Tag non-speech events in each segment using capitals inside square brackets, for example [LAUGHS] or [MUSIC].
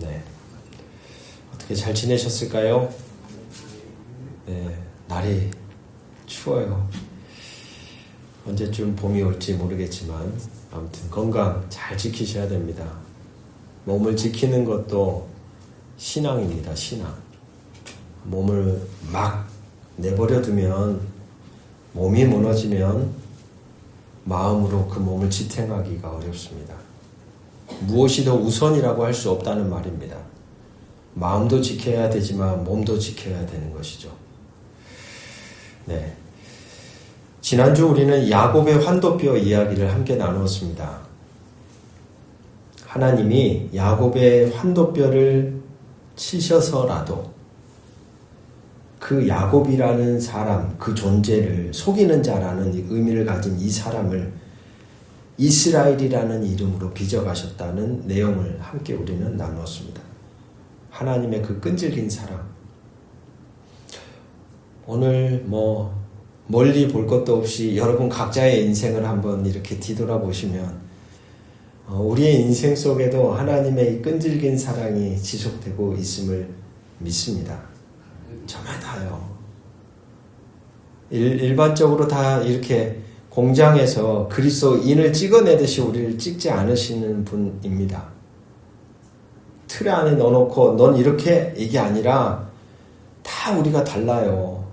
네. 어떻게 잘 지내셨을까요? 네, 날이 추워요. 언제쯤 봄이 올지 모르겠지만 아무튼 건강 잘 지키셔야 됩니다. 몸을 지키는 것도 신앙입니다. 신앙. 몸을 막 내버려 두면 몸이 무너지면 마음으로 그 몸을 지탱하기가 어렵습니다. 무엇이 더 우선이라고 할 수 없다는 말입니다. 마음도 지켜야 되지만 몸도 지켜야 되는 것이죠. 네. 지난주 우리는 야곱의 환도뼈 이야기를 함께 나누었습니다. 하나님이 야곱의 환도뼈를 치셔서라도 그 야곱이라는 사람, 그 존재를 속이는 자라는 의미를 가진 이 사람을 이스라엘이라는 이름으로 빚어가셨다는 내용을 함께 우리는 나누었습니다. 하나님의 그 끈질긴 사랑. 오늘 뭐 멀리 볼 것도 없이 여러분 각자의 인생을 한번 이렇게 뒤돌아보시면 어, 우리의 인생 속에도 하나님의 이 끈질긴 사랑이 지속되고 있음을 믿습니다. 저마다요. 일, 일반적으로 다 이렇게 공장에서 그리스도인을 찍어내듯이 우리를 찍지 않으시는 분입니다. 틀 안에 넣어놓고 넌 이렇게 이게 아니라 다 우리가 달라요.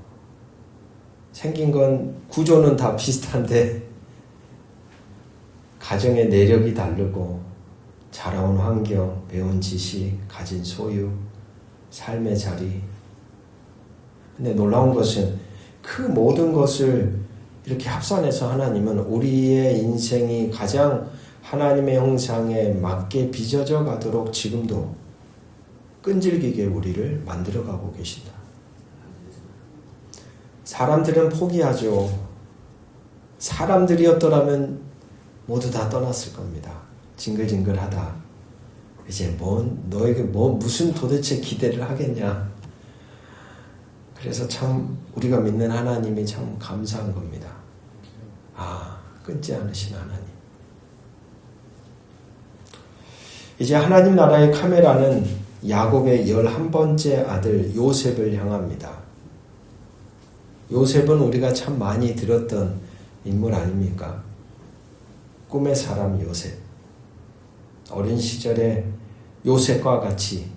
생긴 건 구조는 다 비슷한데 가정의 내력이 다르고 자라온 환경, 배운 지식, 가진 소유, 삶의 자리. 근데 놀라운 것은 그 모든 것을 이렇게 합산해서 하나님은 우리의 인생이 가장 하나님의 형상에 맞게 빚어져 가도록 지금도 끈질기게 우리를 만들어 가고 계신다. 사람들은 포기하죠. 사람들이었더라면 모두 다 떠났을 겁니다. 징글징글하다. 이제 뭔 너에게 뭐 무슨 도대체 기대를 하겠냐. 그래서 참 우리가 믿는 하나님이 참 감사한 겁니다. 아 끊지 않으신 하나님. 이제 하나님 나라의 카메라는 야곱의 열한 번째 아들 요셉을 향합니다. 요셉은 우리가 참 많이 들었던 인물 아닙니까? 꿈의 사람 요셉. 어린 시절에 요셉과 같이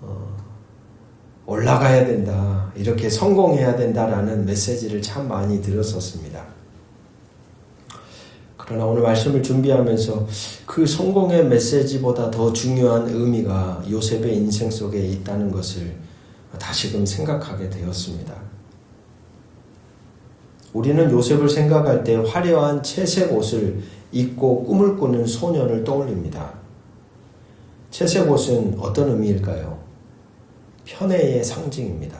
어, 올라가야 된다. 이렇게 성공해야 된다라는 메시지를 참 많이 들었었습니다. 그러나 오늘 말씀을 준비하면서 그 성공의 메시지보다 더 중요한 의미가 요셉의 인생 속에 있다는 것을 다시금 생각하게 되었습니다. 우리는 요셉을 생각할 때 화려한 채색 옷을 입고 꿈을 꾸는 소년을 떠올립니다. 채색 옷은 어떤 의미일까요? 편애의 상징입니다.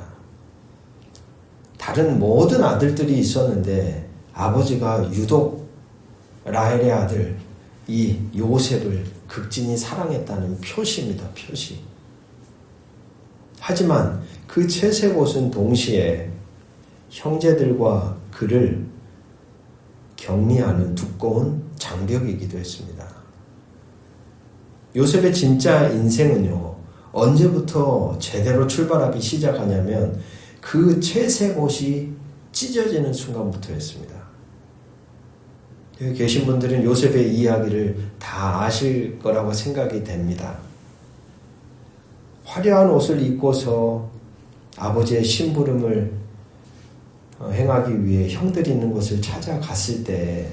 다른 모든 아들들이 있었는데 아버지가 유독 라헬의 아들 이 요셉을 극진히 사랑했다는 표시입니다. 표시. 하지만 그 채색 옷은 동시에 형제들과 그를 격리하는 두꺼운 장벽이기도 했습니다. 요셉의 진짜 인생은요, 언제부터 제대로 출발하기 시작하냐면 그 채색 옷이 찢어지는 순간부터였습니다. 여기 계신 분들은 요셉의 이야기를 다 아실 거라고 생각이 됩니다. 화려한 옷을 입고서 아버지의 심부름을 행하기 위해 형들이 있는 곳을 찾아갔을 때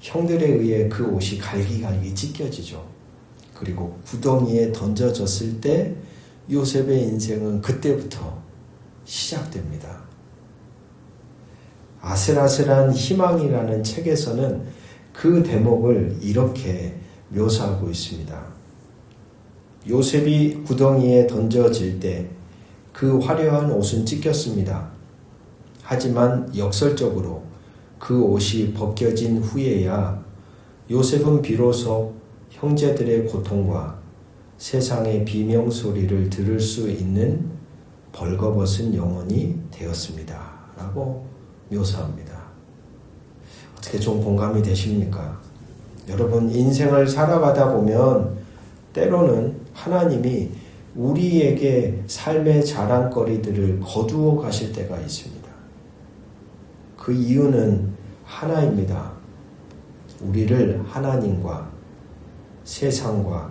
형들에 의해 그 옷이 갈기갈기 찢겨지죠. 그리고 구덩이에 던져졌을 때 요셉의 인생은 그때부터 시작됩니다. 아슬아슬한 희망이라는 책에서는 그 대목을 이렇게 묘사하고 있습니다. 요셉이 구덩이에 던져질 때 그 화려한 옷은 찢겼습니다. 하지만 역설적으로 그 옷이 벗겨진 후에야 요셉은 비로소 형제들의 고통과 세상의 비명 소리를 들을 수 있는 벌거벗은 영혼이 되었습니다. 라고 묘사합니다. 어떻게 좀 공감이 되십니까? 여러분, 인생을 살아가다 보면 때로는 하나님이 우리에게 삶의 자랑거리들을 거두어 가실 때가 있습니다. 그 이유는 하나입니다. 우리를 하나님과 세상과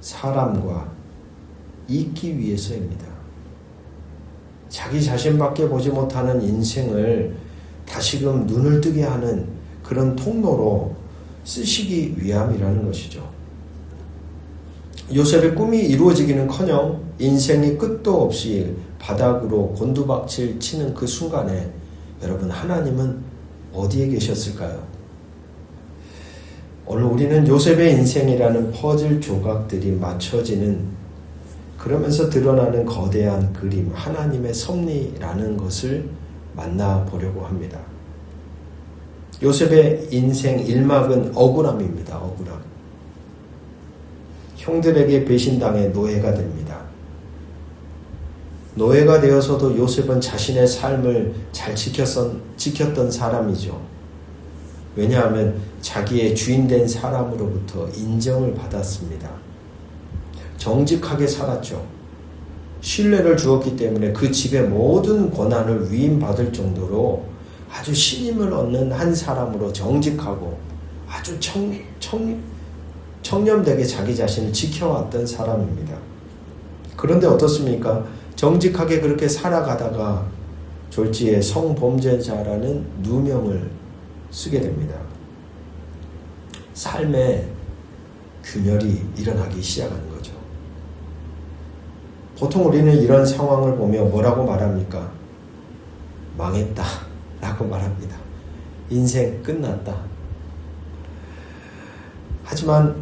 사람과 잊기 위해서입니다. 자기 자신밖에 보지 못하는 인생을 다시금 눈을 뜨게 하는 그런 통로로 쓰시기 위함이라는 것이죠. 요셉의 꿈이 이루어지기는 커녕 인생이 끝도 없이 바닥으로 곤두박질 치는 그 순간에 여러분 하나님은 어디에 계셨을까요? 오늘 우리는 요셉의 인생이라는 퍼즐 조각들이 맞춰지는 그러면서 드러나는 거대한 그림 하나님의 섭리라는 것을 만나보려고 합니다. 요셉의 인생 일막은 억울함입니다. 억울함. 형들에게 배신당해 노예가 됩니다. 노예가 되어서도 요셉은 자신의 삶을 잘 지켰던, 지켰던 사람이죠. 왜냐하면 자기의 주인된 사람으로부터 인정을 받았습니다. 정직하게 살았죠. 신뢰를 주었기 때문에 그 집의 모든 권한을 위임받을 정도로 아주 신임을 얻는 한 사람으로 정직하고 아주 청, 청, 청렴되게 자기 자신을 지켜왔던 사람입니다. 그런데 어떻습니까? 정직하게 그렇게 살아가다가 졸지에 성범죄자라는 누명을 쓰게 됩니다. 삶에 균열이 일어나기 시작하는 거죠. 보통 우리는 이런 상황을 보며 뭐라고 말합니까? 망했다. [LAUGHS] 라고 말합니다. 인생 끝났다. 하지만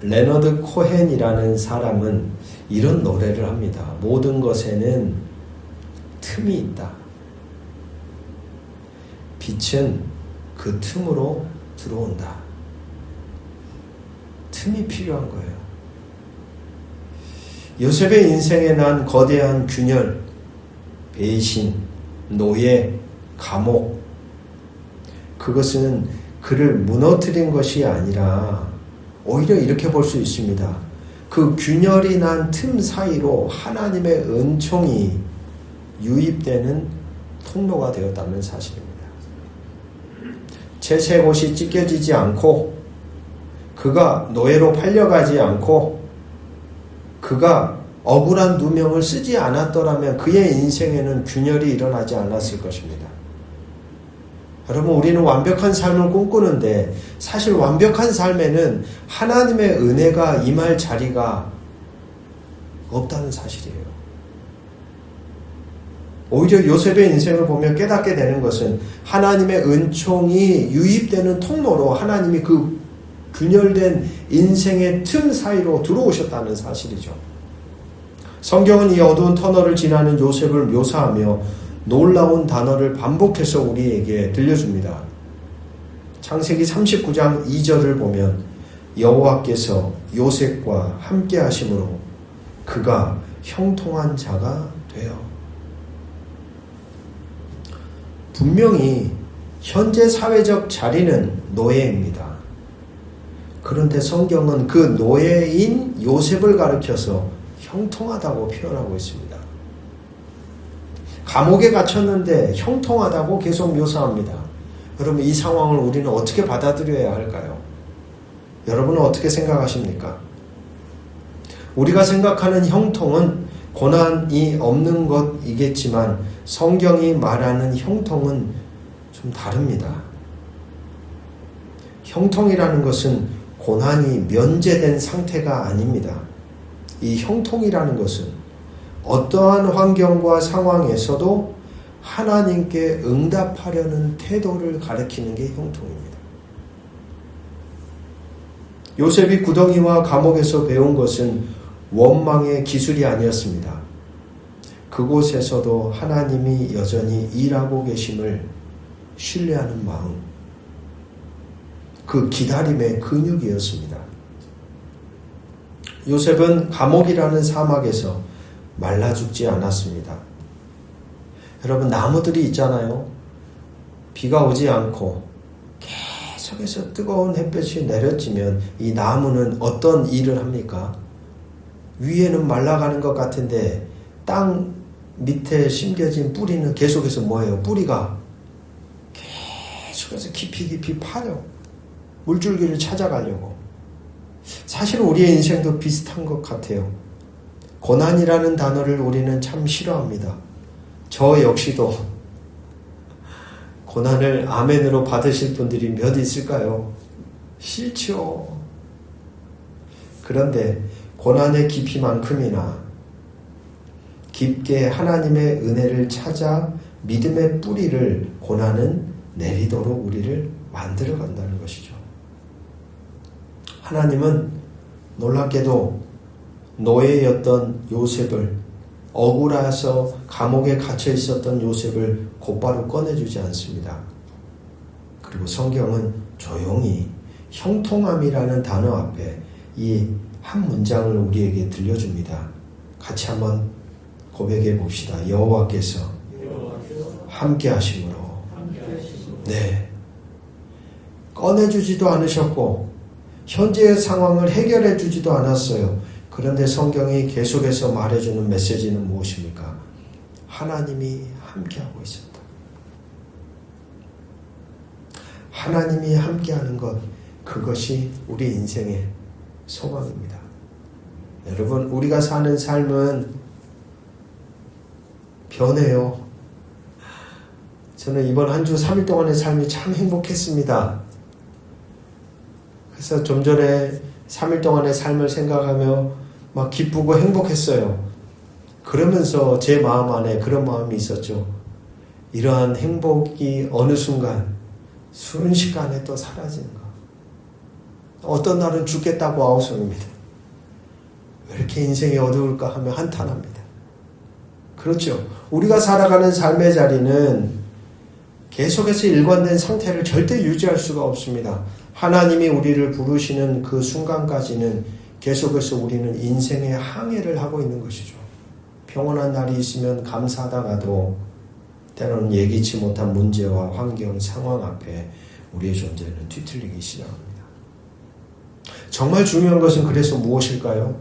레너드 코헨이라는 사람은 이런 노래를 합니다. 모든 것에는 틈이 있다. 빛은 그 틈으로 들어온다. 틈이 필요한 거예요. 요셉의 인생에 난 거대한 균열, 배신, 노예, 감옥, 그것은 그를 무너뜨린 것이 아니라 오히려 이렇게 볼 수 있습니다. 그 균열이 난 틈 사이로 하나님의 은총이 유입되는 통로가 되었다는 사실입니다. 채색 옷이 찢겨지지 않고 그가 노예로 팔려가지 않고 그가 억울한 누명을 쓰지 않았더라면 그의 인생에는 균열이 일어나지 않았을 것입니다. 여러분, 우리는 완벽한 삶을 꿈꾸는데 사실 완벽한 삶에는 하나님의 은혜가 임할 자리가 없다는 사실이에요. 오히려 요셉의 인생을 보며 깨닫게 되는 것은 하나님의 은총이 유입되는 통로로 하나님이 그 균열된 인생의 틈 사이로 들어오셨다는 사실이죠. 성경은 이 어두운 터널을 지나는 요셉을 묘사하며 놀라운 단어를 반복해서 우리에게 들려줍니다. 창세기 39장 2절을 보면 여호와께서 요셉과 함께 하심으로 그가 형통한 자가 되어 분명히 현재 사회적 자리는 노예입니다. 그런데 성경은 그 노예인 요셉을 가리켜서 형통하다고 표현하고 있습니다. 감옥에 갇혔는데 형통하다고 계속 묘사합니다. 여러분 이 상황을 우리는 어떻게 받아들여야 할까요? 여러분은 어떻게 생각하십니까? 우리가 생각하는 형통은 고난이 없는 것이겠지만 성경이 말하는 형통은 좀 다릅니다. 형통이라는 것은 고난이 면제된 상태가 아닙니다. 이 형통이라는 것은 어떠한 환경과 상황에서도 하나님께 응답하려는 태도를 가리키는 게 형통입니다. 요셉이 구덩이와 감옥에서 배운 것은 원망의 기술이 아니었습니다. 그곳에서도 하나님이 여전히 일하고 계심을 신뢰하는 마음, 그 기다림의 근육이었습니다. 요셉은 감옥이라는 사막에서 말라 죽지 않았습니다. 여러분, 나무들이 있잖아요. 비가 오지 않고 계속해서 뜨거운 햇볕이 내려지면 이 나무는 어떤 일을 합니까? 위에는 말라가는 것 같은데 땅 밑에 심겨진 뿌리는 계속해서 뭐예요? 뿌리가 계속해서 깊이 깊이 파요. 물줄기를 찾아가려고. 사실 우리의 인생도 비슷한 것 같아요. 고난이라는 단어를 우리는 참 싫어합니다. 저 역시도 고난을 아멘으로 받으실 분들이 몇 있을까요? 싫죠. 그런데 고난의 깊이만큼이나 깊게 하나님의 은혜를 찾아 믿음의 뿌리를 고난은 내리도록 우리를 만들어 간다는 것이죠. 하나님은 놀랍게도 노예였던 요셉을 억울해서 감옥에 갇혀 있었던 요셉을 곧바로 꺼내주지 않습니다. 그리고 성경은 조용히 형통함이라는 단어 앞에 이 한 문장을 우리에게 들려줍니다. 같이 한번 고백해 봅시다. 여호와께서 함께 하심으로 네 꺼내주지도 않으셨고 현재의 상황을 해결해 주지도 않았어요. 그런데 성경이 계속해서 말해주는 메시지는 무엇입니까? 하나님이 함께하고 있었다. 하나님이 함께하는 것, 그것이 우리 인생의 소망입니다. 여러분, 우리가 사는 삶은 변해요. 저는 이번 한 주 3일 동안의 삶이 참 행복했습니다. 그래서 좀 전에 3일 동안의 삶을 생각하며 막 기쁘고 행복했어요. 그러면서 제 마음 안에 그런 마음이 있었죠. 이러한 행복이 어느 순간 순식간에 또 사라지는 거. 어떤 날은 죽겠다고 아우성입니다. 왜 이렇게 인생이 어두울까 하며 한탄합니다. 그렇죠. 우리가 살아가는 삶의 자리는 계속해서 일관된 상태를 절대 유지할 수가 없습니다. 하나님이 우리를 부르시는 그 순간까지는 계속해서 우리는 인생의 항해를 하고 있는 것이죠. 평온한 날이 있으면 감사하다가도 때로는 예기치 못한 문제와 환경, 상황 앞에 우리의 존재는 뒤틀리기 시작합니다. 정말 중요한 것은 그래서 무엇일까요?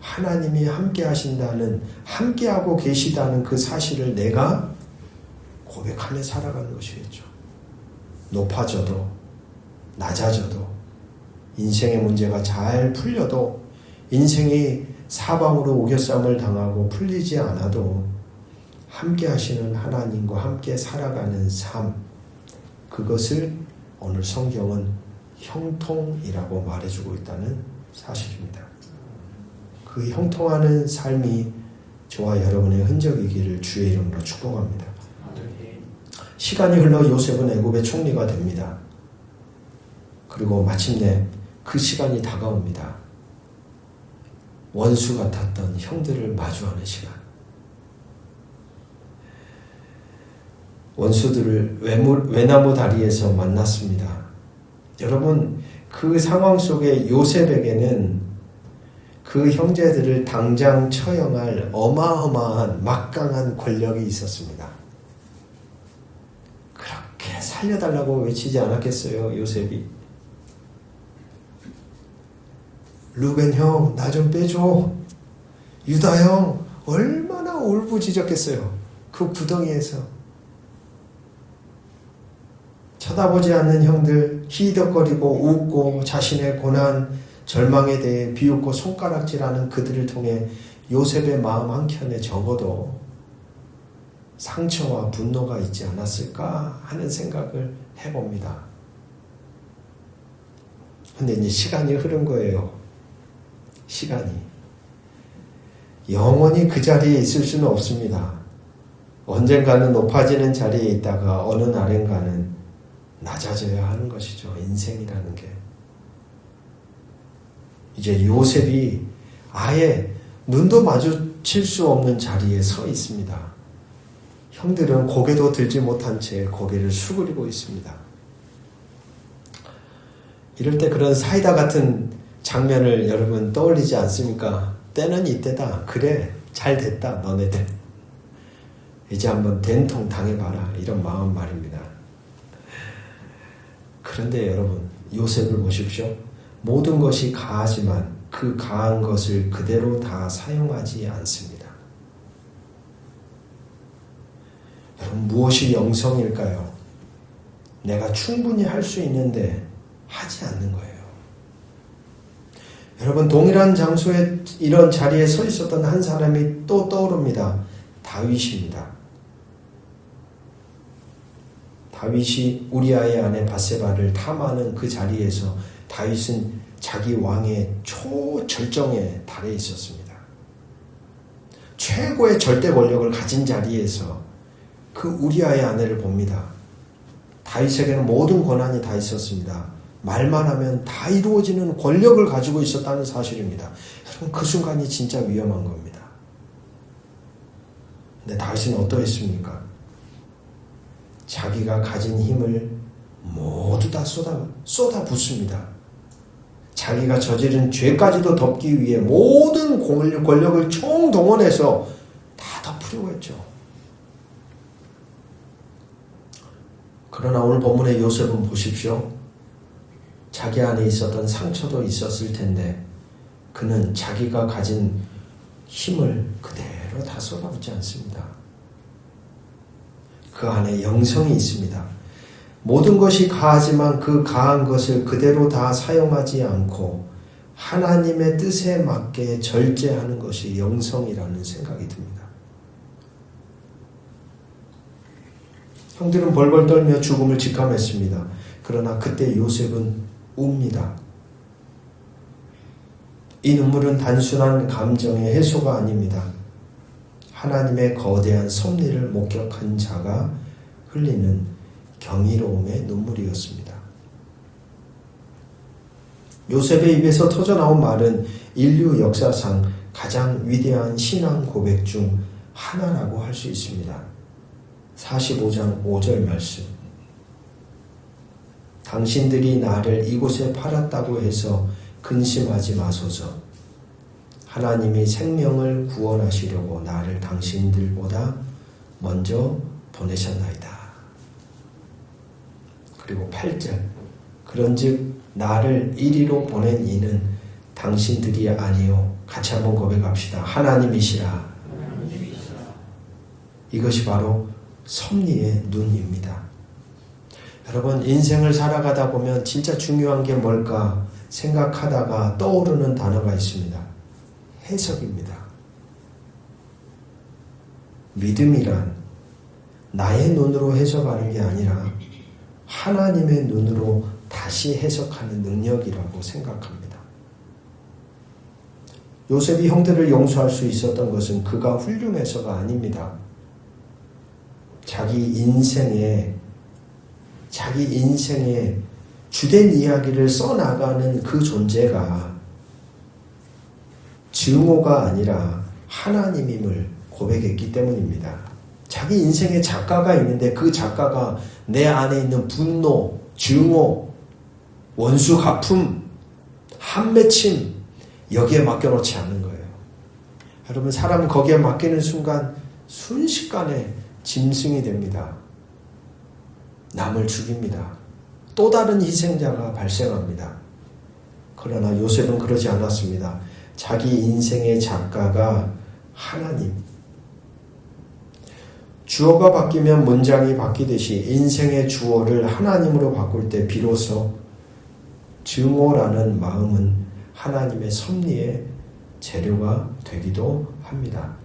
하나님이 함께 하신다는, 함께하고 계시다는 그 사실을 내가 고백하며 살아가는 것이겠죠. 높아져도, 낮아져도, 인생의 문제가 잘 풀려도, 인생이 사방으로 우겨쌈을 당하고 풀리지 않아도, 함께 하시는 하나님과 함께 살아가는 삶, 그것을 오늘 성경은 형통이라고 말해주고 있다는 사실입니다. 그 형통하는 삶이 저와 여러분의 흔적이기를 주의 이름으로 축복합니다. 시간이 흘러 요셉은 애굽의 총리가 됩니다. 그리고 마침내 그 시간이 다가옵니다. 원수 같았던 형들을 마주하는 시간. 원수들을 외물, 외나무 다리에서 만났습니다. 여러분, 그 상황 속에 요셉에게는 그 형제들을 당장 처형할 어마어마한 막강한 권력이 있었습니다. 그렇게 살려달라고 외치지 않았겠어요, 요셉이? 루벤 형, 나 좀 빼줘. 유다 형, 얼마나 울부짖었겠어요. 그 구덩이에서. 쳐다보지 않는 형들, 희덕거리고 웃고 자신의 고난, 절망에 대해 비웃고 손가락질하는 그들을 통해 요셉의 마음 한켠에 적어도 상처와 분노가 있지 않았을까 하는 생각을 해봅니다. 근데 이제 시간이 흐른 거예요. 시간이. 영원히 그 자리에 있을 수는 없습니다. 언젠가는 높아지는 자리에 있다가 어느 날엔가는 낮아져야 하는 것이죠. 인생이라는 게. 이제 요셉이 아예 눈도 마주칠 수 없는 자리에 서 있습니다. 형들은 고개도 들지 못한 채 고개를 수그리고 있습니다. 이럴 때 그런 사이다 같은 장면을 여러분 떠올리지 않습니까? 때는 이때다. 그래, 잘 됐다, 너네들. 이제 한번 된통 당해봐라. 이런 마음 말입니다. 그런데 여러분, 요셉을 보십시오. 모든 것이 가하지만 그 가한 것을 그대로 다 사용하지 않습니다. 여러분, 무엇이 영성일까요? 내가 충분히 할 수 있는데 하지 않는 거예요. 여러분, 동일한 장소에 이런 자리에 서 있었던 한 사람이 또 떠오릅니다. 다윗입니다. 다윗이 우리아의 아내 바세바를 탐하는 그 자리에서 다윗은 자기 왕의 초절정에 달해 있었습니다. 최고의 절대 권력을 가진 자리에서 그 우리아의 아내를 봅니다. 다윗에게는 모든 권한이 다 있었습니다. 말만 하면 다 이루어지는 권력을 가지고 있었다는 사실입니다. 그 순간이 진짜 위험한 겁니다. 근데 다윗은 어떠했습니까? 자기가 가진 힘을 모두 다 쏟아, 쏟아 붓습니다. 자기가 저지른 죄까지도 덮기 위해 모든 권력을 총동원해서 다 덮으려고 했죠. 그러나 오늘 본문의 요셉은 보십시오. 자기 안에 있었던 상처도 있었을 텐데 그는 자기가 가진 힘을 그대로 다 쏟아붓지 않습니다. 그 안에 영성이 있습니다. 모든 것이 가하지만 그 가한 것을 그대로 다 사용하지 않고 하나님의 뜻에 맞게 절제하는 것이 영성이라는 생각이 듭니다. 형들은 벌벌 떨며 죽음을 직감했습니다. 그러나 그때 요셉은 웁니다. 이 눈물은 단순한 감정의 해소가 아닙니다. 하나님의 거대한 섭리를 목격한 자가 흘리는 경이로움의 눈물이었습니다. 요셉의 입에서 터져나온 말은 인류 역사상 가장 위대한 신앙 고백 중 하나라고 할 수 있습니다. 45장 5절 말씀. 당신들이 나를 이곳에 팔았다고 해서 근심하지 마소서. 하나님이 생명을 구원하시려고 나를 당신들보다 먼저 보내셨나이다. 그리고 8절. 그런즉 나를 이리로 보낸 이는 당신들이 아니요. 같이 한번 고백합시다. 하나님이시라. 이것이 바로 섭리의 눈입니다. 여러분, 인생을 살아가다 보면 진짜 중요한 게 뭘까 생각하다가 떠오르는 단어가 있습니다. 해석입니다. 믿음이란 나의 눈으로 해석하는 게 아니라 하나님의 눈으로 다시 해석하는 능력이라고 생각합니다. 요셉이 형들을 용서할 수 있었던 것은 그가 훌륭해서가 아닙니다. 자기 인생에 자기 인생의 주된 이야기를 써나가는 그 존재가 증오가 아니라 하나님임을 고백했기 때문입니다. 자기 인생의 작가가 있는데 그 작가가 내 안에 있는 분노, 증오, 원수 갚음, 한맺힘 여기에 맡겨놓지 않는 거예요. 여러분 사람 거기에 맡기는 순간 순식간에 짐승이 됩니다. 남을 죽입니다. 또 다른 희생자가 발생합니다. 그러나 요셉은 그러지 않았습니다. 자기 인생의 작가가 하나님. 주어가 바뀌면 문장이 바뀌듯이 인생의 주어를 하나님으로 바꿀 때 비로소 증오라는 마음은 하나님의 섭리의 재료가 되기도 합니다.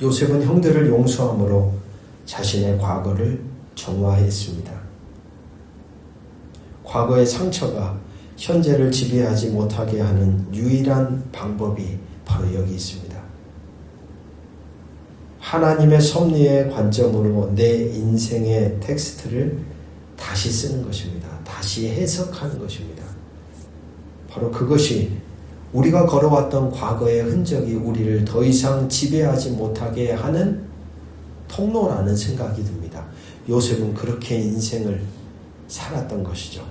요셉은 형들을 용서함으로 자신의 과거를 정화했습니다. 과거의 상처가 현재를 지배하지 못하게 하는 유일한 방법이 바로 여기 있습니다. 하나님의 섭리의 관점으로 내 인생의 텍스트를 다시 쓰는 것입니다. 다시 해석하는 것입니다. 바로 그것이 우리가 걸어왔던 과거의 흔적이 우리를 더 이상 지배하지 못하게 하는 통로라는 생각이 듭니다. 요셉은 그렇게 인생을 살았던 것이죠.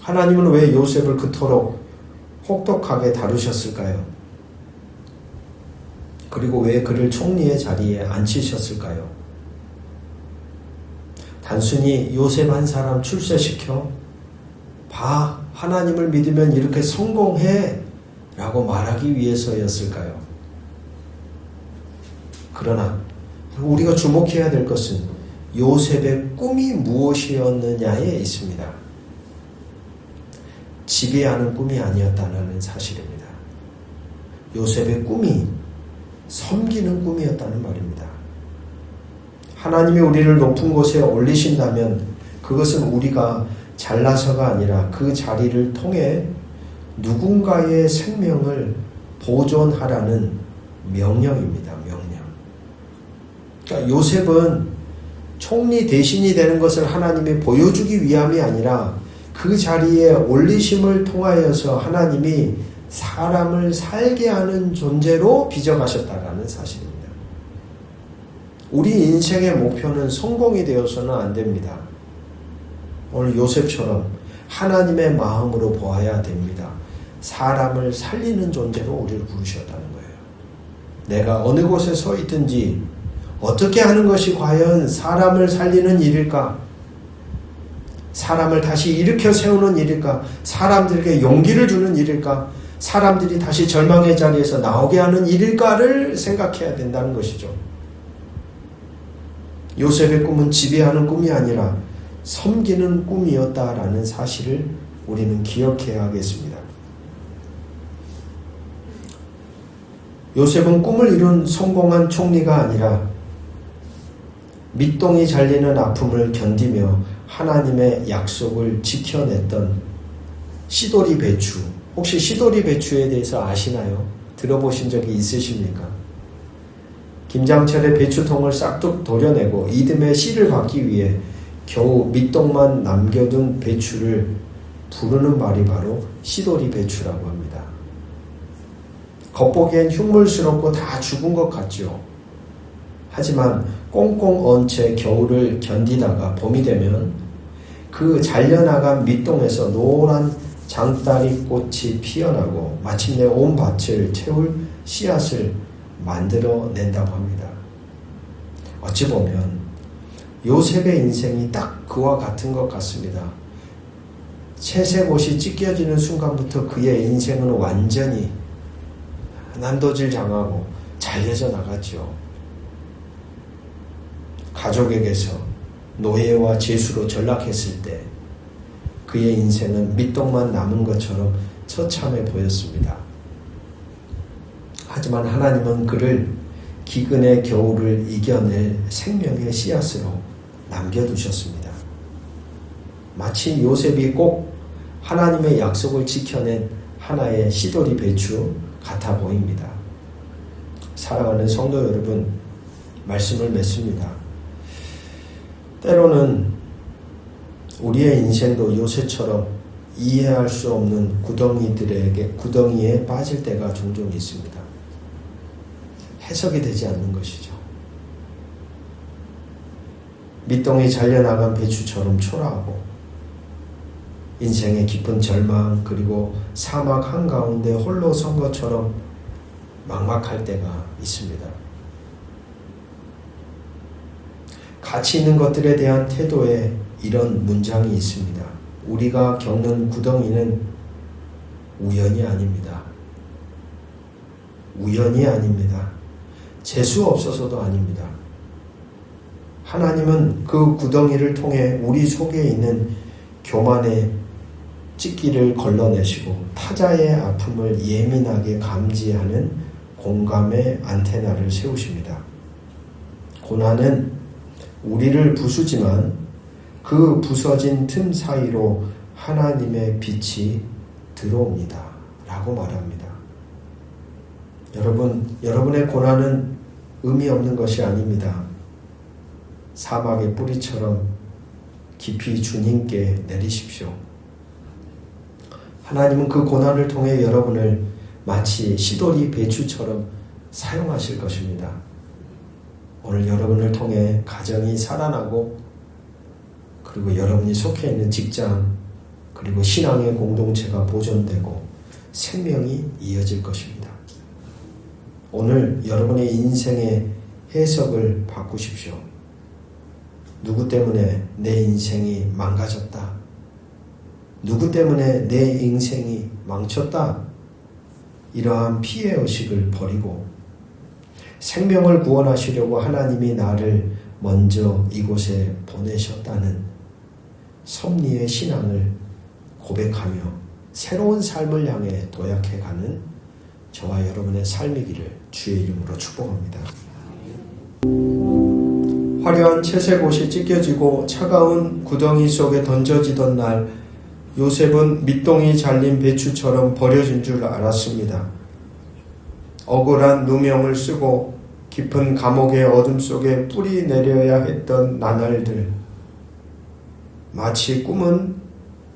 하나님은 왜 요셉을 그토록 혹독하게 다루셨을까요? 그리고 왜 그를 총리의 자리에 앉히셨을까요? 단순히 요셉 한 사람 출세시켜 봐 하나님을 믿으면 이렇게 성공해 라고 말하기 위해서였을까요? 그러나 우리가 주목해야 될 것은 요셉의 꿈이 무엇이었느냐에 있습니다. 지배하는 꿈이 아니었다는 사실입니다. 요셉의 꿈이 섬기는 꿈이었다는 말입니다. 하나님이 우리를 높은 곳에 올리신다면 그것은 우리가 잘나서가 아니라 그 자리를 통해 누군가의 생명을 보존하라는 명령입니다. 명령. 그러니까 요셉은 총리 대신이 되는 것을 하나님이 보여주기 위함이 아니라 그 자리에 올리심을 통하여서 하나님이 사람을 살게 하는 존재로 빚어가셨다라는 사실입니다. 우리 인생의 목표는 성공이 되어서는 안 됩니다. 오늘 요셉처럼 하나님의 마음으로 보아야 됩니다. 사람을 살리는 존재로 우리를 부르셨다는 거예요. 내가 어느 곳에 서 있든지 어떻게 하는 것이 과연 사람을 살리는 일일까? 사람을 다시 일으켜 세우는 일일까? 사람들에게 용기를 주는 일일까? 사람들이 다시 절망의 자리에서 나오게 하는 일일까를 생각해야 된다는 것이죠. 요셉의 꿈은 지배하는 꿈이 아니라 섬기는 꿈이었다라는 사실을 우리는 기억해야 하겠습니다. 요셉은 꿈을 이룬 성공한 총리가 아니라 밑동이 잘리는 아픔을 견디며 하나님의 약속을 지켜냈던 시도리 배추. 혹시 시도리 배추에 대해서 아시나요? 들어보신 적이 있으십니까? 김장철의 배추통을 싹둑 도려내고 이듬해 씨를 받기 위해 겨우 밑동만 남겨둔 배추를 부르는 말이 바로 시도리 배추라고 합니다. 겉보기엔 흉물스럽고 다 죽은 것 같죠. 하지만 꽁꽁 언 채 겨울을 견디다가 봄이 되면 그 잘려나간 밑동에서 노란 장다리 꽃이 피어나고 마침내 온 밭을 채울 씨앗을 만들어 낸다고 합니다. 어찌 보면 요셉의 인생이 딱 그와 같은 것 같습니다. 채색옷이 찢겨지는 순간부터 그의 인생은 완전히 난도질 당하고 잘려져 나갔죠. 가족에게서 노예와 제수로 전락했을 때 그의 인생은 밑동만 남은 것처럼 처참해 보였습니다. 하지만 하나님은 그를 기근의 겨울을 이겨낼 생명의 씨앗으로 남겨두셨습니다. 마치 요셉이 꼭 하나님의 약속을 지켜낸 하나의 시돌이 배추 같아 보입니다. 사랑하는 성도 여러분, 말씀을 맺습니다. 때로는 우리의 인생도 요새처럼 이해할 수 없는 구덩이들에게 구덩이에 빠질 때가 종종 있습니다. 해석이 되지 않는 것이죠. 밑동이 잘려나간 배추처럼 초라하고 인생의 깊은 절망 그리고 사막 한가운데 홀로 선 것처럼 막막할 때가 있습니다. 가치 있는 것들에 대한 태도에 이런 문장이 있습니다. 우리가 겪는 구덩이는 우연이 아닙니다. 우연이 아닙니다. 재수 없어서도 아닙니다. 하나님은 그 구덩이를 통해 우리 속에 있는 교만의 찢기를 걸러내시고 타자의 아픔을 예민하게 감지하는 공감의 안테나를 세우십니다. 고난은 우리를 부수지만 그 부서진 틈 사이로 하나님의 빛이 들어옵니다. 라고 말합니다. 여러분, 여러분의 고난은 의미 없는 것이 아닙니다. 사막의 뿌리처럼 깊이 주님께 내리십시오. 하나님은 그 고난을 통해 여러분을 마치 시돌이 배추처럼 사용하실 것입니다. 오늘 여러분을 통해 가정이 살아나고 그리고 여러분이 속해 있는 직장 그리고 신앙의 공동체가 보존되고 생명이 이어질 것입니다. 오늘 여러분의 인생의 해석을 바꾸십시오. 누구 때문에 내 인생이 망가졌다. 누구 때문에 내 인생이 망쳤다. 이러한 피해 의식을 버리고 생명을 구원하시려고 하나님이 나를 먼저 이곳에 보내셨다는 섭리의 신앙을 고백하며 새로운 삶을 향해 도약해가는 저와 여러분의 삶이기를 주의 이름으로 축복합니다. 화려한 채색 옷이 찢겨지고 차가운 구덩이 속에 던져지던 날 요셉은 밑동이 잘린 배추처럼 버려진 줄 알았습니다. 억울한 누명을 쓰고 깊은 감옥의 어둠 속에 뿌리 내려야 했던 나날들. 마치 꿈은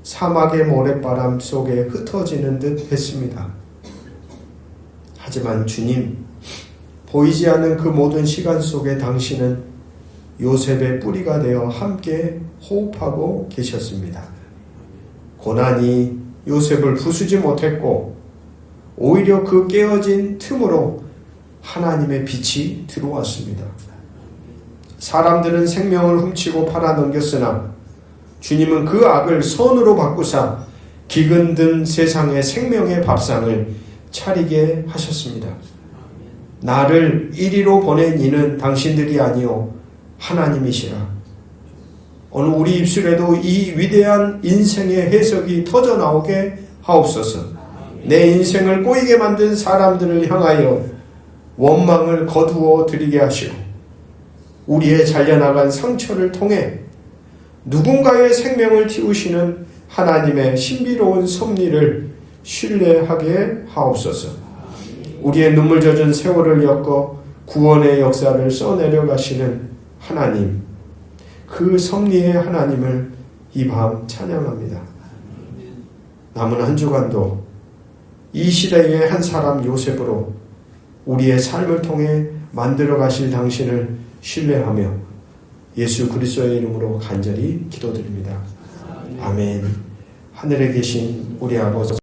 사막의 모래바람 속에 흩어지는 듯 했습니다. 하지만 주님, 보이지 않는 그 모든 시간 속에 당신은 요셉의 뿌리가 되어 함께 호흡하고 계셨습니다. 고난이 요셉을 부수지 못했고 오히려 그 깨어진 틈으로 하나님의 빛이 들어왔습니다. 사람들은 생명을 훔치고 팔아 넘겼으나 주님은 그 악을 선으로 바꾸사 기근든 세상의 생명의 밥상을 차리게 하셨습니다. 나를 이리로 보낸 이는 당신들이 아니요 하나님이시라. 오늘 우리 입술에도 이 위대한 인생의 해석이 터져 나오게 하옵소서. 내 인생을 꼬이게 만든 사람들을 향하여 원망을 거두어 드리게 하시고 우리의 잘려나간 상처를 통해 누군가의 생명을 틔우시는 하나님의 신비로운 섭리를 신뢰하게 하옵소서. 우리의 눈물 젖은 세월을 엮어 구원의 역사를 써내려 가시는 하나님, 그 섭리의 하나님을 이 밤 찬양합니다. 남은 한 주간도 이 시대의 한 사람 요셉으로 우리의 삶을 통해 만들어 가실 당신을 신뢰하며 예수 그리스도의 이름으로 간절히 기도드립니다. 아멘. 하늘에 계신 우리 아버지